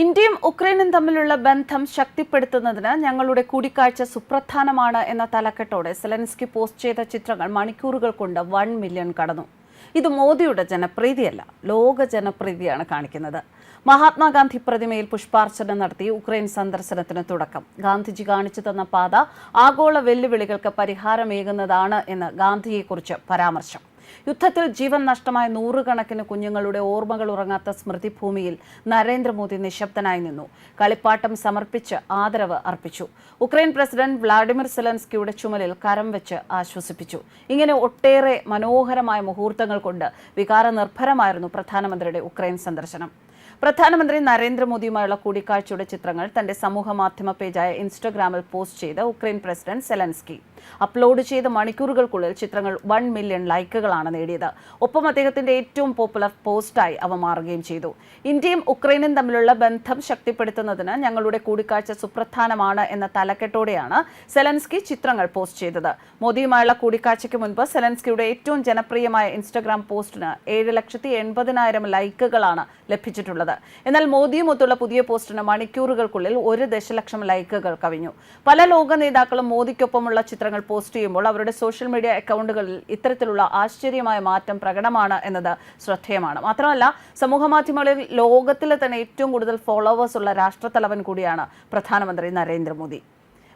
ഇന്ത്യയും ഉക്രൈനും തമ്മിലുള്ള ബന്ധം ശക്തിപ്പെടുത്തുന്നതിന് ഞങ്ങളുടെ കൂടിക്കാഴ്ച സുപ്രധാനമാണ് എന്ന തലക്കെട്ടോടെ സെലൻസ്കി പോസ്റ്റ് ചെയ്ത ചിത്രങ്ങൾ മണിക്കൂറുകൾ കൊണ്ട് വൺ മില്യൺ കടന്നു. ഇത് മോദിയുടെ ജനപ്രീതിയല്ല ലോക ജനപ്രീതിയാണ് കാണിക്കുന്നത്. മഹാത്മാഗാന്ധി പ്രതിമയിൽ പുഷ്പാർച്ചന നടത്തി ഉക്രൈൻ സന്ദർശനത്തിന് തുടക്കം. ഗാന്ധിജി കാണിച്ചു തന്ന പാത ആഗോള വെല്ലുവിളികൾക്ക് പരിഹാരമേകുന്നതാണ് എന്ന് ഗാന്ധിയെക്കുറിച്ച് പരാമർശം. യുദ്ധത്തിൽ ജീവൻ നഷ്ടമായ നൂറുകണക്കിന് കുഞ്ഞുങ്ങളുടെ ഓർമ്മകൾ ഉറങ്ങാത്ത സ്മൃതിഭൂമിയിൽ നരേന്ദ്രമോദി നിശബ്ദനായി നിന്നു. കളിപ്പാട്ടം സമർപ്പിച്ച് ആദരവ് അർപ്പിച്ചു. ഉക്രൈൻ പ്രസിഡന്റ് വ്ളാഡിമിർ സെലൻസ്കിയുടെ ചുമലിൽ കരം വെച്ച് ആശ്വസിപ്പിച്ചു. ഇങ്ങനെ ഒട്ടേറെ മനോഹരമായ മുഹൂർത്തങ്ങൾ കൊണ്ട് വികാരനിർഭരമായിരുന്നു പ്രധാനമന്ത്രിയുടെ ഉക്രൈൻ സന്ദർശനം. പ്രധാനമന്ത്രി നരേന്ദ്രമോദിയുമായുള്ള കൂടിക്കാഴ്ചയുടെ ചിത്രങ്ങൾ തന്റെ സമൂഹ മാധ്യമ പേജായ ഇൻസ്റ്റഗ്രാമിൽ പോസ്റ്റ് ചെയ്ത് ഉക്രൈൻ പ്രസിഡന്റ് സെലൻസ്കി. അപ്ലോഡ് ചെയ്ത മണിക്കൂറുകൾക്കുള്ളിൽ ചിത്രങ്ങൾ വൺ മില്യൺ ലൈക്കുകളാണ് നേടിയത്. ഒപ്പം അദ്ദേഹത്തിന്റെ ഏറ്റവും പോപ്പുലർ പോസ്റ്റായി അവ മാറുകയും ചെയ്തു. ഇന്ത്യയും ഉക്രൈനും തമ്മിലുള്ള ബന്ധം ശക്തിപ്പെടുത്തുന്നതിന് ഞങ്ങളുടെ കൂടിക്കാഴ്ച സുപ്രധാനമാണ് എന്ന തലക്കെട്ടോടെയാണ് സെലൻസ്കി ചിത്രങ്ങൾ പോസ്റ്റ് ചെയ്തത്. മോദിയുമായുള്ള കൂടിക്കാഴ്ചയ്ക്ക് മുൻപ് സെലൻസ്കിയുടെ ഏറ്റവും ജനപ്രിയമായ ഇൻസ്റ്റഗ്രാം പോസ്റ്റിന് ഏഴ് ലക്ഷത്തി എൺപതിനായിരം ലൈക്കുകളാണ് ലഭിച്ചിട്ടുള്ളത്. എന്നാൽ മോദിയുമൊത്തുള്ള പുതിയ പോസ്റ്റിന് മണിക്കൂറുകൾക്കുള്ളിൽ ഒരു ദശലക്ഷം ലൈക്കുകൾ കവിഞ്ഞു. പല ലോക നേതാക്കളും മോദിക്കൊപ്പമുള്ള ചിത്രങ്ങൾ പോസ്റ്റ് ചെയ്യുമ്പോൾ അവരുടെ സോഷ്യൽ മീഡിയ അക്കൗണ്ടുകളിൽ ഇത്തരത്തിലുള്ള ആശ്ചര്യമായ മാറ്റം പ്രകടമാണ് എന്നത് ശ്രദ്ധേയമാണ്. മാത്രമല്ല സമൂഹ മാധ്യമങ്ങളിൽ ലോകത്തിലെ തന്നെ ഏറ്റവും കൂടുതൽ ഫോളോവേഴ്സ് ഉള്ള രാഷ്ട്രത്തലവൻ കൂടിയാണ് പ്രധാനമന്ത്രി നരേന്ദ്രമോദി.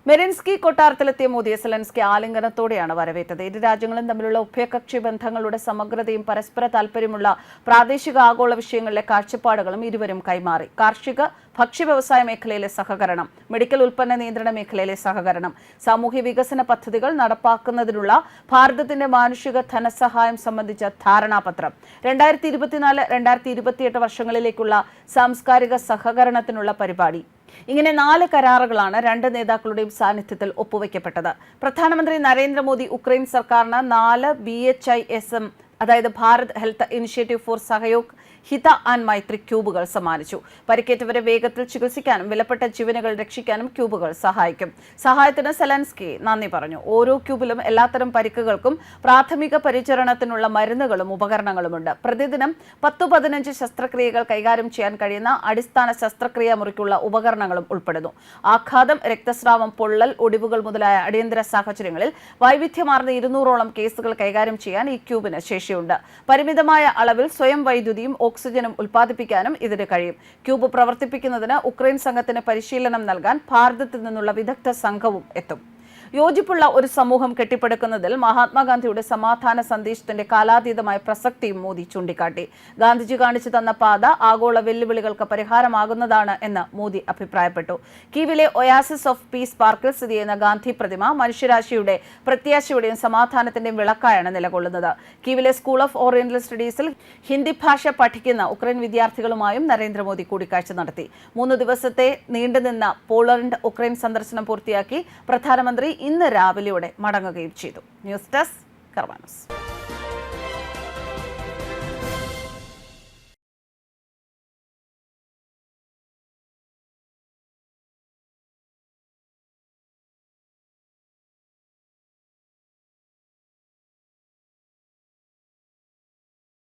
മെറിൻസ്കി കൊട്ടാരത്തിലെത്തിയ മോദിയെ സെലൻസ്കി ആലിംഗനത്തോടെയാണ് വരവേറ്റത്. ഇരു രാജ്യങ്ങളും തമ്മിലുള്ള ഉഭയകക്ഷി ബന്ധങ്ങളുടെ സമഗ്രതയും പരസ്പര താൽപര്യമുള്ള പ്രാദേശിക ആഗോള വിഷയങ്ങളിലെ കാഴ്ചപ്പാടുകളും ഇരുവരും കൈമാറി. കാർഷിക ഭക്ഷ്യ വ്യവസായ മേഖലയിലെ സഹകരണം മെഡിക്കൽ ഉൽപ്പന്ന നിയന്ത്രണ മേഖലയിലെ സഹകരണം സാമൂഹ്യ വികസന പദ്ധതികൾ നടപ്പാക്കുന്നതിനുള്ള ഭാരതത്തിന്റെ മാനുഷിക ധനസഹായം സംബന്ധിച്ച ധാരണാപത്രം രണ്ടായിരത്തി ഇരുപത്തിനാല് രണ്ടായിരത്തി ഇരുപത്തിയെട്ട് വർഷങ്ങളിലേക്കുള്ള സാംസ്കാരിക സഹകരണത്തിനുള്ള പരിപാടി ഇങ്ങനെ നാല് കരാറുകളാണ് രണ്ട് നേതാക്കളുടെയും സാന്നിധ്യത്തിൽ ഒപ്പുവെക്കപ്പെട്ടത്. പ്രധാനമന്ത്രി നരേന്ദ്രമോദി ഉക്രൈൻ സർക്കാരിന് നാല് B H I S M അതായത് Bharat health initiative for Sahyog Hita and Maitri ക്യൂബുകൾ സമ്മാനിച്ചു. പരിക്കേറ്റവരെ വേഗത്തിൽ ചികിത്സിക്കാനും വിലപ്പെട്ട ജീവനുകൾ രക്ഷിക്കാനും ക്യൂബുകൾ സഹായിക്കും. സഹായത്തിന് സെലൻസ്കി നന്ദി പറഞ്ഞു. ഓരോ ക്യൂബിലും എല്ലാത്തരം പരിക്കുകൾക്കും പ്രാഥമിക പരിചരണത്തിനുള്ള മരുന്നുകളും ഉപകരണങ്ങളുമുണ്ട്. പ്രതിദിനം പത്തു പതിനഞ്ച് ശസ്ത്രക്രിയകൾ കൈകാര്യം ചെയ്യാൻ കഴിയുന്ന അടിസ്ഥാന ശസ്ത്രക്രിയാ മുറിക്കുള്ള ഉപകരണങ്ങളും ഉൾപ്പെടുന്നു. ആഘാതം രക്തസ്രാവം പൊള്ളൽ ഒടിവുകൾ മുതലായ അടിയന്തര സാഹചര്യങ്ങളിൽ വൈവിധ്യമാർന്ന ഇരുന്നൂറോളം കേസുകൾ കൈകാര്യം ചെയ്യാൻ ഈ ക്യൂബിന് ശേഷിയുണ്ട്. പരിമിതമായ അളവിൽ സ്വയം വൈദ്യുതിയും ഓക്സിജനും ഉൽപ്പാദിപ്പിക്കാനും ഇതിന് കഴിയും. ക്യൂബ് പ്രവർത്തിപ്പിക്കുന്നതിന് ഉക്രൈൻ സംഘത്തിന് പരിശീലനം നൽകാൻ ഭാരതത്തിൽ നിന്നുള്ള വിദഗ്ധ സംഘവും എത്തും. യോജിപ്പുള്ള ഒരു സമൂഹം കെട്ടിപ്പടുക്കുന്നതിൽ മഹാത്മാഗാന്ധിയുടെ സമാധാന സന്ദേശത്തിന്റെ കാലാതീതമായ പ്രസക്തിയും മോദി ചൂണ്ടിക്കാട്ടി. ഗാന്ധിജി കാണിച്ചു തന്ന പാത ആഗോള വെല്ലുവിളികൾക്ക് പരിഹാരമാകുന്നതാണ് എന്ന് മോദി അഭിപ്രായപ്പെട്ടു. കീവിലെ ഒയാസിസ് ഓഫ് പീസ് പാർക്കിൽ സ്ഥിതി ചെയ്യുന്ന ഗാന്ധി പ്രതിമ മനുഷ്യരാശിയുടെ പ്രത്യാശയുടെയും സമാധാനത്തിന്റെയും വിളക്കായാണ് നിലകൊള്ളുന്നത്. കീവിലെ സ്കൂൾ ഓഫ് ഓറിയന്റൽ സ്റ്റഡീസിൽ ഹിന്ദി ഭാഷ പഠിക്കുന്ന ഉക്രൈൻ വിദ്യാർത്ഥികളുമായും നരേന്ദ്രമോദി കൂടിക്കാഴ്ച നടത്തി. മൂന്ന് ദിവസത്തെ നീണ്ടുനിന്ന പോളണ്ട് ഉക്രൈൻ സന്ദർശനം പൂർത്തിയാക്കി പ്രധാനമന്ത്രി ഇന്ന് രാവിലെയോടെ മടങ്ങുകയും ചെയ്തു. News desk കർമാനസ്.